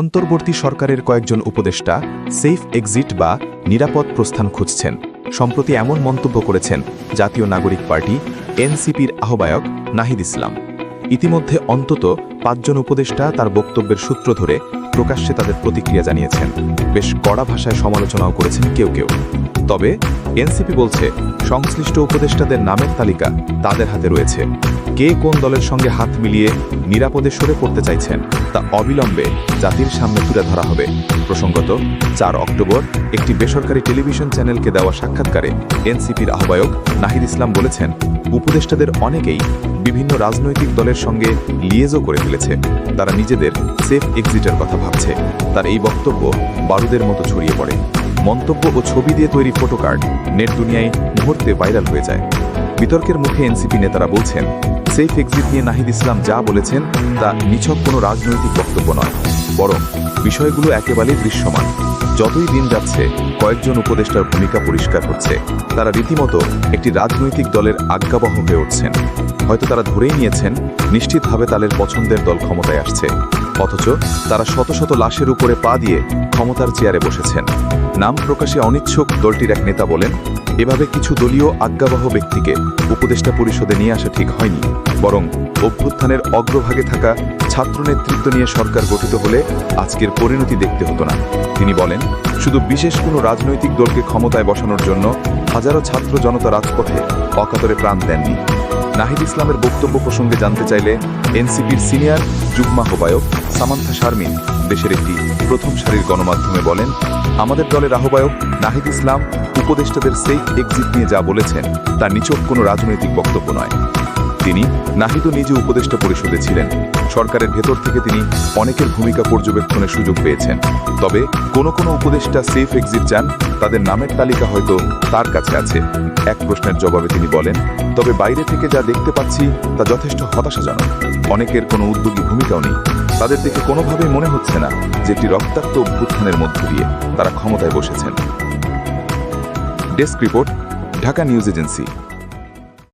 অন্তর্বর্তী সরকারের কয়েকজন উপদেষ্টা সেফ এক্সিট বা নিরাপদ প্রস্থান খুঁজছেন। সম্প্রতি এমন মন্তব্য করেছেন জাতীয় নাগরিক পার্টি এনসিপির আহ্বায়ক নাহিদ ইসলাম। ইতিমধ্যে অন্তত পাঁচজন উপদেষ্টা তার বক্তব্যের সূত্র ধরে প্রকাশ্যে তাদের প্রতিক্রিয়া জানিয়েছেন। বেশ কড়া ভাষায় সমালোচনাও করেছেন কেউ কেউ। তবে এনসিপি বলছে, সংশ্লিষ্ট উপদেষ্টাদের নামের তালিকা তাদের হাতে রয়েছে। কে কোন দলের সঙ্গে হাত মিলিয়ে নিরাপদে সরে পড়তে চাইছেন তা অবিলম্বে জাতির সামনে তুলে ধরা হবে। প্রসঙ্গত, চার অক্টোবর একটি বেসরকারি টেলিভিশন চ্যানেলকে দেওয়া সাক্ষাৎকারে এনসিপির আহ্বায়ক নাহিদ ইসলাম বলেছেন উপদেষ্টাদের অনেকেই বিভিন্ন রাজনৈতিক দলের সঙ্গে লিয়েজও করে ফেলেছে। তারা নিজেদের সেফ এক্সিটের কথা ভাবছে। তার এই বক্তব্য বারুদের মতো ছড়িয়ে পড়ে। মন্তব্য ও ছবি দিয়ে তৈরি ফটোকার্ড নেট দুনিয়ায় মুহূর্তে ভাইরাল হয়ে যায়। বিতর্কের মুখে এনসিপি নেতারা বলছেন সেফ এক্সিট নিয়ে নাহিদ ইসলাম যা বলেছেন তা নিছক কোনো রাজনৈতিক বক্তব্য নয়। বরং বিষয়গুলো একেবারেই দৃশ্যমান। যতই দিন যাচ্ছে, কয়েকজন উপদেষ্টার ভূমিকা পরিষ্কার হচ্ছে। তারা রীতিমতো একটি রাজনৈতিক দলের আজ্ঞাবহ হয়ে উঠছেন। হয়তো তারা ধরেই নিয়েছেন, নিশ্চিতভাবে তাদের পছন্দের দল ক্ষমতায় আসছে। অথচ তারা শত শত লাশের উপরে পা দিয়ে ক্ষমতার চেয়ারে বসেছেন। নাম প্রকাশে অনিচ্ছুক দলটির এক নেতা বলেন, এভাবে কিছু দলীয় আজ্ঞাবহ ব্যক্তিকে উপদেষ্টা পরিষদে নিয়ে আসা ঠিক হয়নি। বরং অভ্যুত্থানের অগ্রভাগে থাকা ছাত্র নেতৃত্ব নিয়ে সরকার গঠিত হলে আজকের পরিণতি দেখতে হতো না। তিনি বলেন, শুধু বিশেষ কোনো রাজনৈতিক দলকে ক্ষমতায় বসানোর জন্য হাজারো ছাত্র জনতা রাজপথে অকাতরে প্রাণ দেননি। নাহিদ ইসলামের বক্তব্য প্রসঙ্গে জানতে চাইলে এনসিপির সিনিয়র যুগ্ম আহ্বায়ক সামান্থা শারমিন দেশের একটি প্রথম সারির গণমাধ্যমে বলেন, আমাদের দলের আহ্বায়ক নাহিদ ইসলাম উপদেষ্টাদের সেফ এক্সিট নিয়ে যা বলেছেন তা নিচক কোনো রাজনৈতিক বক্তব্য নয়। তিনি নাহিদও নিজে উপদেষ্টা পরিষদে ছিলেন। সরকারের ভেতর থেকে তিনি অনেকের ভূমিকা পর্যবেক্ষণের সুযোগ পেয়েছেন। তবে কোনো কোনো উপদেষ্টা সেফ এক্সিট চান, তাদের নামের তালিকা হয়তো তার কাছে আছে। এক প্রশ্নের জবাবে তিনি বলেন, তবে বাইরে থেকে যা দেখতে পাচ্ছি তা যথেষ্ট হতাশাজনক। অনেকের কোনো উদ্যোগী ভূমিকাও নেই। তাদের দেখে কোনোভাবেই মনে হচ্ছে না যে একটি রক্তাক্ত অভ্যুত্থানের মধ্য দিয়ে তারা ক্ষমতায় বসেছেন। Desk report, Dhaka news agency.